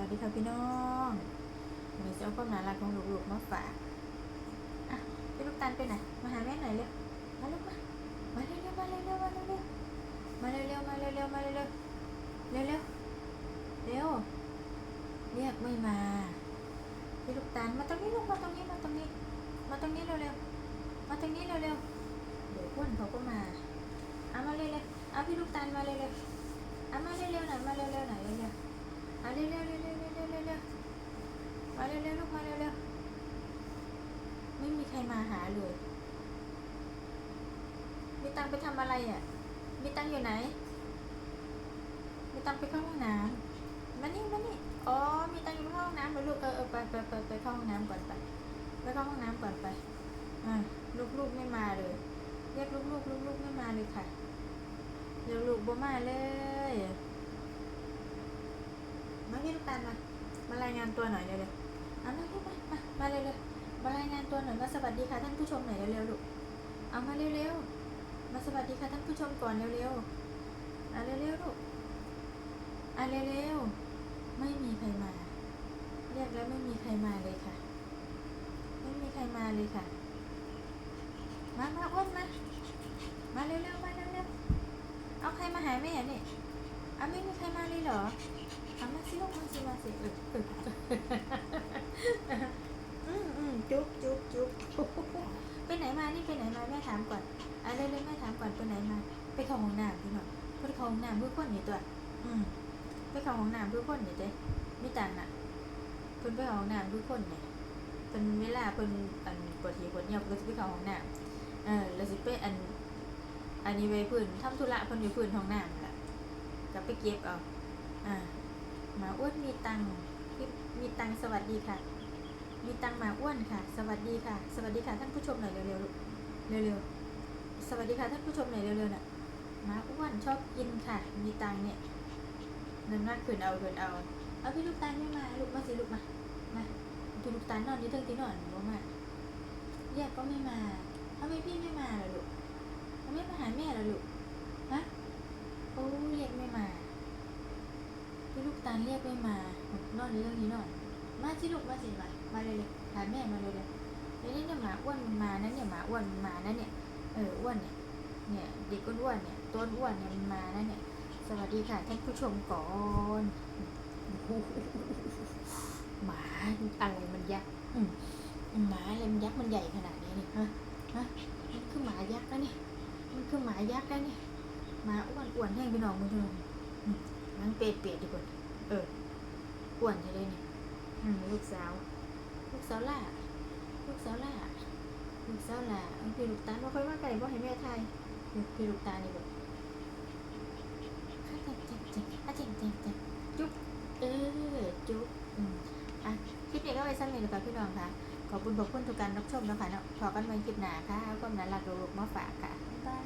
วัสดีค่ะพี่น้องวันนี้จะเอาความน่ารักของลูกๆมาฝากอะพี่ลูกตาลไปไหนมาหาแม่หน่อยเร็วมาลูกมามาเร็วๆมาเร็วๆมาเร็วๆมาเร็วๆมาเร็วๆมาเร็วๆเร็วๆเร็วเร็วเรียกไม่มาพี่ลูกตาลมาตรงนี้ลูกมาตรงนี้มาตรงนี้ มาตรงนี้เร็วๆมาตรงนี้เร็วๆเดี๋ยวอ้วนเขาก็มาเอามาเร็วๆเอาพี่ลูกตาลมาเร็วๆเอามาเร็วๆหน่อยมาเร็วๆหน่อยเร็วๆ มาเร็วเร็วเร็วเร็วเร็วเร็วเร็วมาเร็วเร็วลูกมาเร็วเร็วไม่มีใครมาหาเลยมีตังไปทำอะไรอะมีตังอยู่ไหนมีตังไปเข้าห้องน้ำมานี่มานี่อ๋อมีตังอยู่เข้ห้องน้ำเลยลูกเออไปไปไปไปเข้าห้องน้ำก่อนไปไปเข้าห้องน้ำก่อนไปอ่าลูกลูกไม่มาเลยเรียกลูกลูกลูกลูกไม่มาเลยค่ะเดี๋ยวลูกบ่มาเลย มาพี่ลูกตาลมามารายงานตัวหน่อยเร็วๆเอามาพี่มามามาเร็วๆมารายงานตัวหน่อยมาสวัสดีค่ะท่านผู้ชมหน่อยเร็วๆลูกเอามาเร็วๆมาสวัสดีค่ะท่านผู้ชมก่อนเร็วๆอะเร็วๆลูกอะเร็วๆไม่มีใครมา เรียกแล้วไม่มีใครมาเลยค่ะ ไม่มีใครมาเลยค่ะ มามาอ้วนมามาเร็วๆมาเร็วๆเอาใครมาหาแม่เนี่ยเอาไม่มีใครมาเลยเหรอ เอามาสิลูกมาสิมาสิเออเอออืมอืมจุ๊บจุ๊บจุ๊บไปไหน มานี่ไปไหนมาแม่ถามก่อนอะเร็วๆแม่ถามก่อนไปไหนมา ไปเข้าห้องน้ำพี่หน่อยไปเข้าห้องน้ำเพื่อคนนี่ตัว อืมไปเข้าห้องน้ำเพื่อคนนี่เด้ไม่ตันอะเพิ่นไปเข้าห้องน้ำเพื่อคนเนี่ยเป็นเวลาเพิ่นอันปวดทีปวดเหี่ยวเพิ่นก็สิไปเข้าห้องน้ำเออแล้วสิไปอัน อันนี้ไปพิ่นทำธุระเพิ่นอยู่พิ่นห้องน้ำล่ะก็ไปเก็บเอาอ่ามาอ้วนมีตังค์มีตังค์สวัสดีค่ะ มีตังหมาอ้วนค่ะ สวัสดีค่ะ สวัสดีค่ะท่านผู้ชมหน่อยเร็วๆลูกเร็วๆสวัสดีค่ะท่านผู้ชมหน่อยเร็วๆน่ะหมาอ้วนชอบกินค่ะ มีตังเนี่ยเงินมากขืนเอาขืนเอา เอาพี่ลูกตาลไม่มาลูกมาสิลูกมา มาพี่ลูกตาลนอนอยี่เทิงที่นอนบ่มาเรียกก็ไม่มาทำไมพี่ไม่มาล่ะลูกทำไมมาหาแม่ล่ะลูกฮะโอ้เรียกไม่มาพี่ลูกตาลเรียกไม่มานอนเรื่องนี้นอน มาสิลูกมาสิมา มาเลยเลยหาแม่มาเลยเลยเดี๋ยวนี้เนี่ยหมาอ้วนมันมานะเนี่ยหมาอ้วนมันมานะเนี่ยเอออ้วนเนี่ยเนี่ยเด็กอ้วนเนี่ยต้นอ้วนเนี่ยมันมานะเนี่ย สวัสดีค่ะท่านผู้ชมก่อนหมาอะไรมันยักษ์หมาอะไรมันยักษ์มันใหญ่ขนาดนี้เนี่ยฮะฮะมันคือหมายักษ์นะเนี่ยมันคือหมายักษ์นะเนี่ยหมาอ้วนอ้วนๆแห้งไปหนองมือเถอะอืมนั่งเปรตเปียดดีกว่าเอออ้วนจะได้เนี่ยอืมลูกสาว ลูกสาวล่าลูกสาวล่าลูกสาวล่าเอาพี่ลูกตาลมาค่อยมาไก่บ่ให้แม่ทยเดี๋ยวพี่ลูกตานี่บ่ข้าเจ็บเจ็บเจ็บอะเจ็บเจ็บเจ็บจุ๊บเออจุ๊บอืมอะคลิปนี้ก็ไว้สั้นเลยนะคะพี่น้องค่ะขอบคุณขอบคุณทุกการรับชมนะคะเนาะพอกันไว้คลิปหน้าค่ะเอาความน่ารักลูกมาฝากค่ะบ๊ายบาย